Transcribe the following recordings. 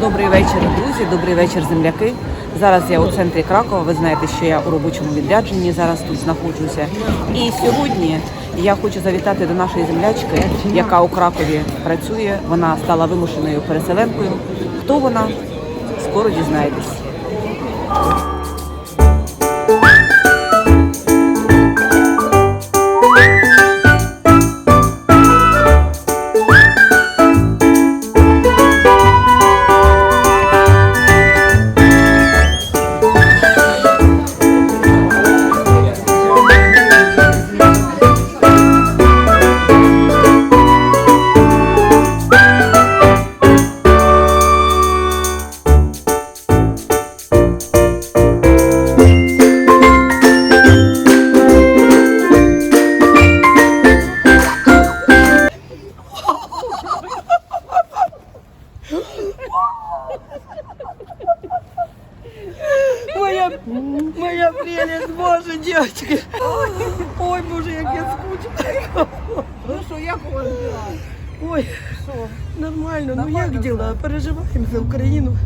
Добрий вечір, друзі, добрий вечір, земляки. Зараз я у центрі Кракова. Ви знаєте, що я у робочому відрядженні зараз тут знаходжуся. І сьогодні я хочу завітати до нашої землячки, яка у Кракові працює. Вона стала вимушеною переселенкою. Хто вона? Скоро дізнаєтесь. Переживаємо за Україну,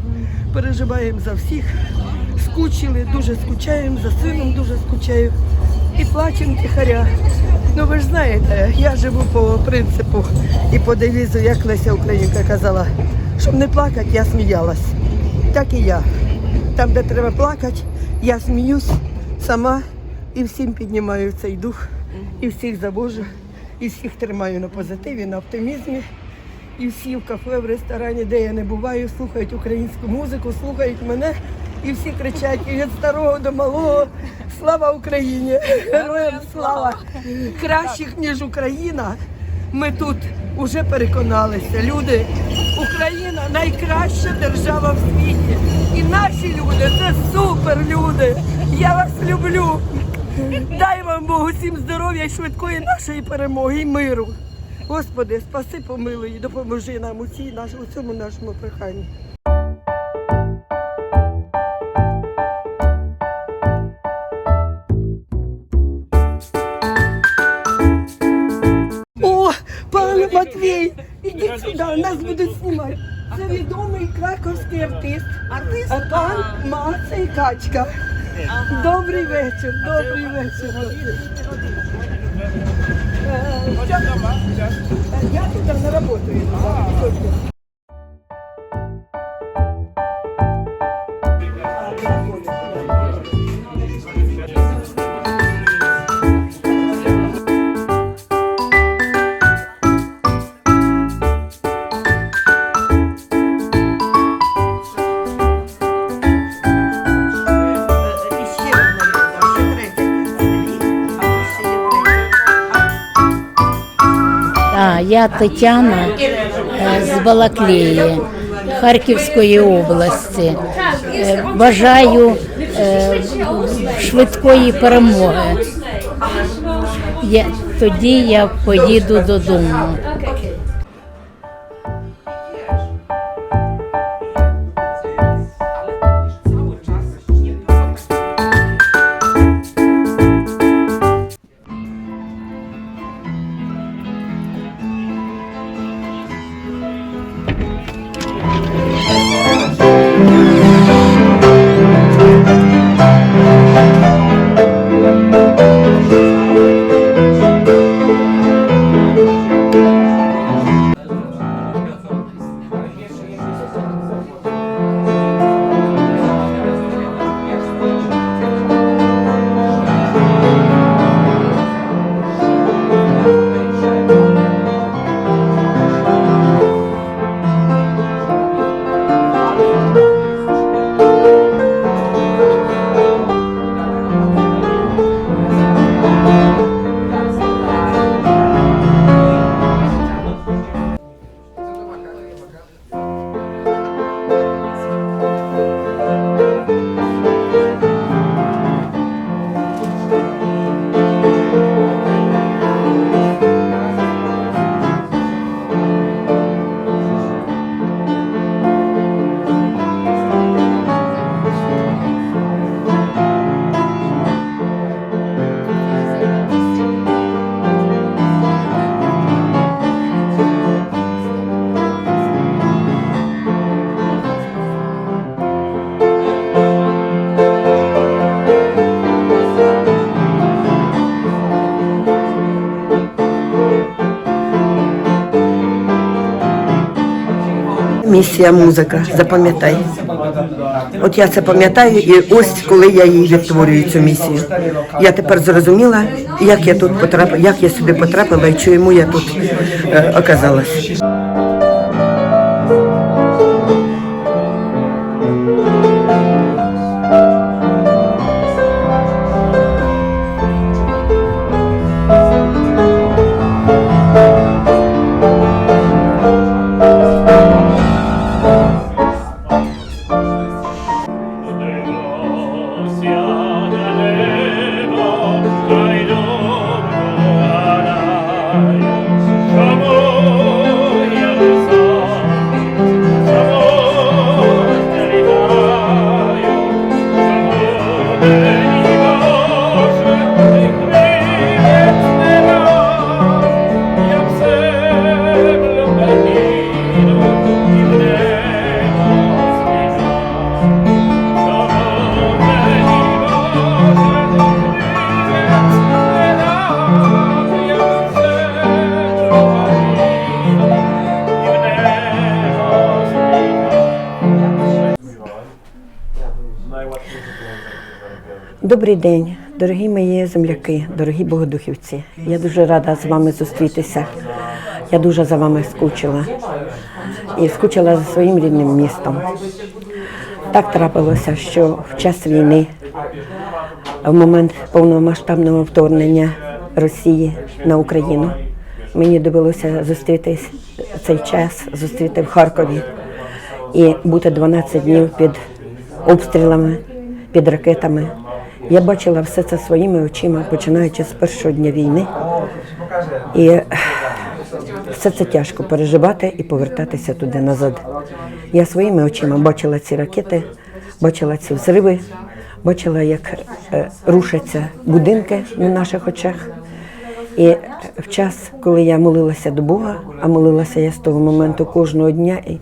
переживаємо за всіх. Скучили, дуже скучаємо, за сином дуже скучаю. І плачемо тихаря. Ну ви ж знаєте, я живу по принципу і по девізу, як Леся Українка казала, щоб не плакати, я сміялась. Так і я. Там, де треба плакати, я сміюсь сама і всім піднімаю цей дух, і всіх завожу, і всіх тримаю на позитиві, на оптимізмі. І всі в кафе, в ресторані, де я не буваю, слухають українську музику, слухають мене і всі кричать і від старого до малого. Слава Україні! Героям слава! Кращих, ніж Україна. Ми тут вже переконалися. Люди, Україна найкраща держава в світі. І наші люди це супер люди. Я вас люблю. Дай вам Богу всім здоров'я і швидкої нашої перемоги і миру. Господи, спаси, помилуй і допоможи нам у цій наш, у цьому нашому проханні. О, пане Матвій, ідіть сюди, нас будуть знімати. Це відомий краковський артист. Артист? А пан Маца і Качка. Добрий вечір, добрий вечір. Е, Е, Я туди на работу йду. Я Тетяна е, з Балаклеї Харківської області. Е, Бажаю е, швидкої перемоги. Тоді я поїду додому. Місія музика, запам'ятай. От я це пам'ятаю, і ось коли я її відтворюю цю місію. Я тепер зрозуміла, як я тут потрапила, як я сюди потрапила і чому я тут е, оказалась. Добрий день, дорогі мої земляки, дорогі богодухівці. Я дуже рада з вами зустрітися. Я дуже за вами скучила і скучила за своїм рідним містом. Так трапилося, що в час війни, в момент повномасштабного вторгнення Росії на Україну, мені довелося зустрітись цей час, зустріти в Харкові і бути 12 днів під обстрілами, під ракетами. Я бачила все це своїми очима, починаючи з першого дня війни. І все це тяжко переживати і повертатися туди назад. Я своїми очима бачила ці ракети, бачила ці взриви, бачила, як е, рушаться будинки на наших очах. І в час, коли я молилася до Бога, а молилася я з того моменту кожного дня і е,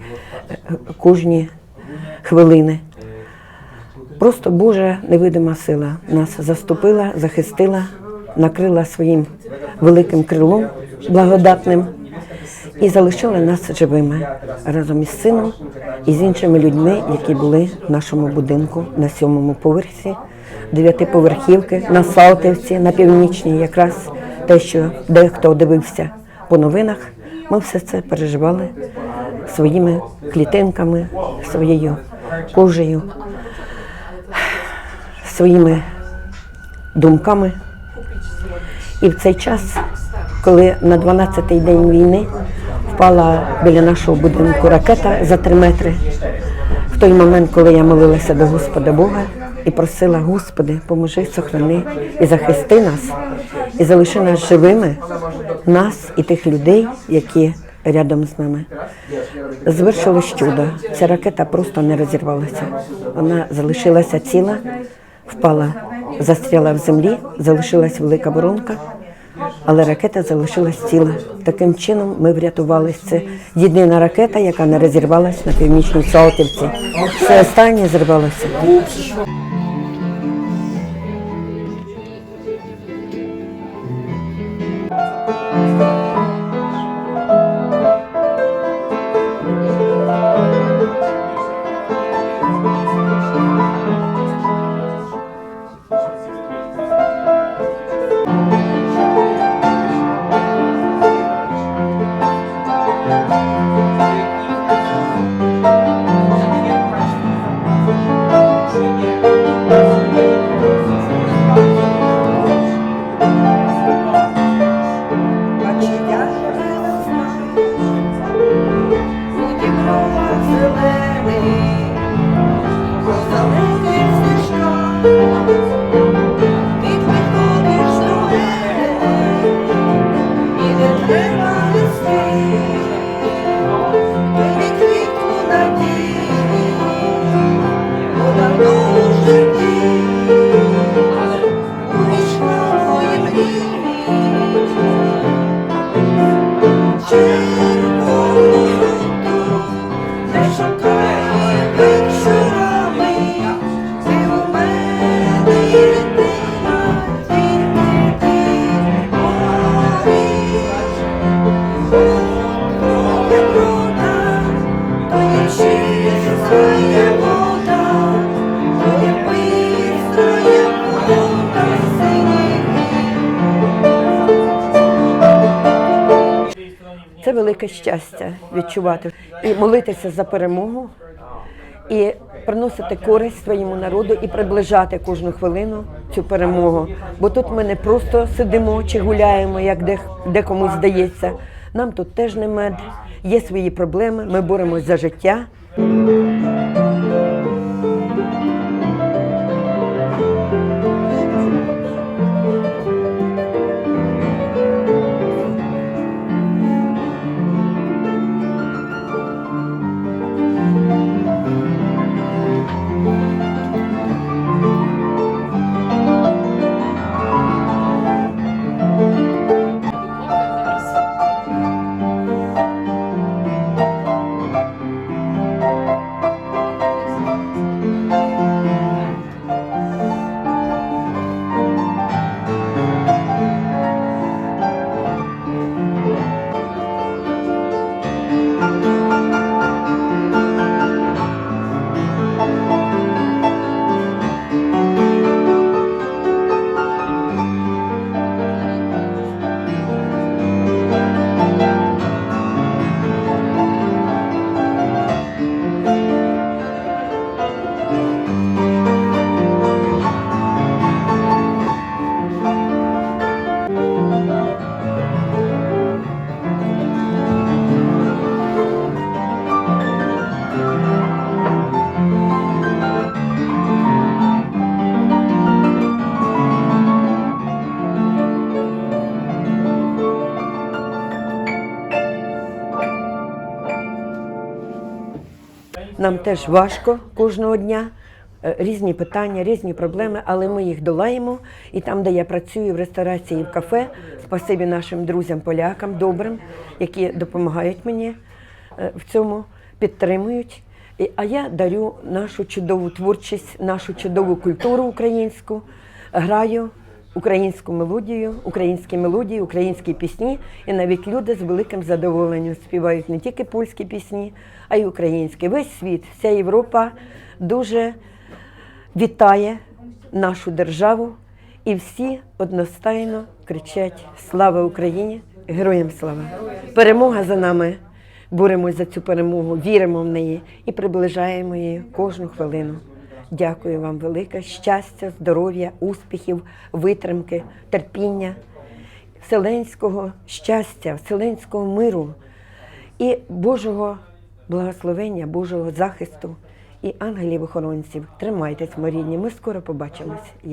кожні хвилини. Просто Божа невидима сила нас заступила, захистила, накрила своїм великим крилом благодатним і залишила нас живими разом із сином і з іншими людьми, які були в нашому будинку на сьомому поверсі, дев'ятиповерхівки, на Салтівці, на північній, якраз те, що дехто дивився по новинах. Ми все це переживали своїми клітинками, своєю кожею своїми думками. І в цей час, коли на 12-й день війни впала біля нашого будинку ракета за 3 метри, в той момент, коли я молилася до Господа Бога і просила, Господи, поможи, сохрани і захисти нас, і залиши нас живими, нас і тих людей, які рядом з нами. Звершилось чудо. Ця ракета просто не розірвалася. Вона залишилася ціла, впала, застряла в землі, залишилась велика воронка, але ракета залишилась ціла. Таким чином ми врятувалися. Це єдина ракета, яка не розірвалась на північній Салтівці. Все останнє зірвалося. Це велике щастя відчувати і молитися за перемогу, і приносити користь своєму народу і приближати кожну хвилину цю перемогу. Бо тут ми не просто сидимо чи гуляємо, як де, де здається. Нам тут теж не мед, є свої проблеми. Ми боремось за життя. Нам теж важко кожного дня. е, Різні питання, різні проблеми, але ми їх долаємо. І там, де я працюю в ресторації в кафе, спасибі нашим друзям-полякам добрим, які допомагають мені е, в цьому, підтримують. А я дарю нашу чудову творчість, нашу чудову культуру українську, граю українську мелодію, українські мелодії, українські пісні. І навіть люди з великим задоволенням співають не тільки польські пісні, а й українські. Весь світ, вся Європа дуже вітає нашу державу, і всі одностайно кричать Слава Україні! Героям слава! Перемога за нами! Боремось за цю перемогу, віримо в неї і приближаємо її кожну хвилину. Дякую вам велике щастя, здоров'я, успіхів, витримки, терпіння, вселенського щастя, вселенського миру і Божого благословення, Божого захисту і ангелів-охоронців. Тримайтесь, мої ми скоро побачимось.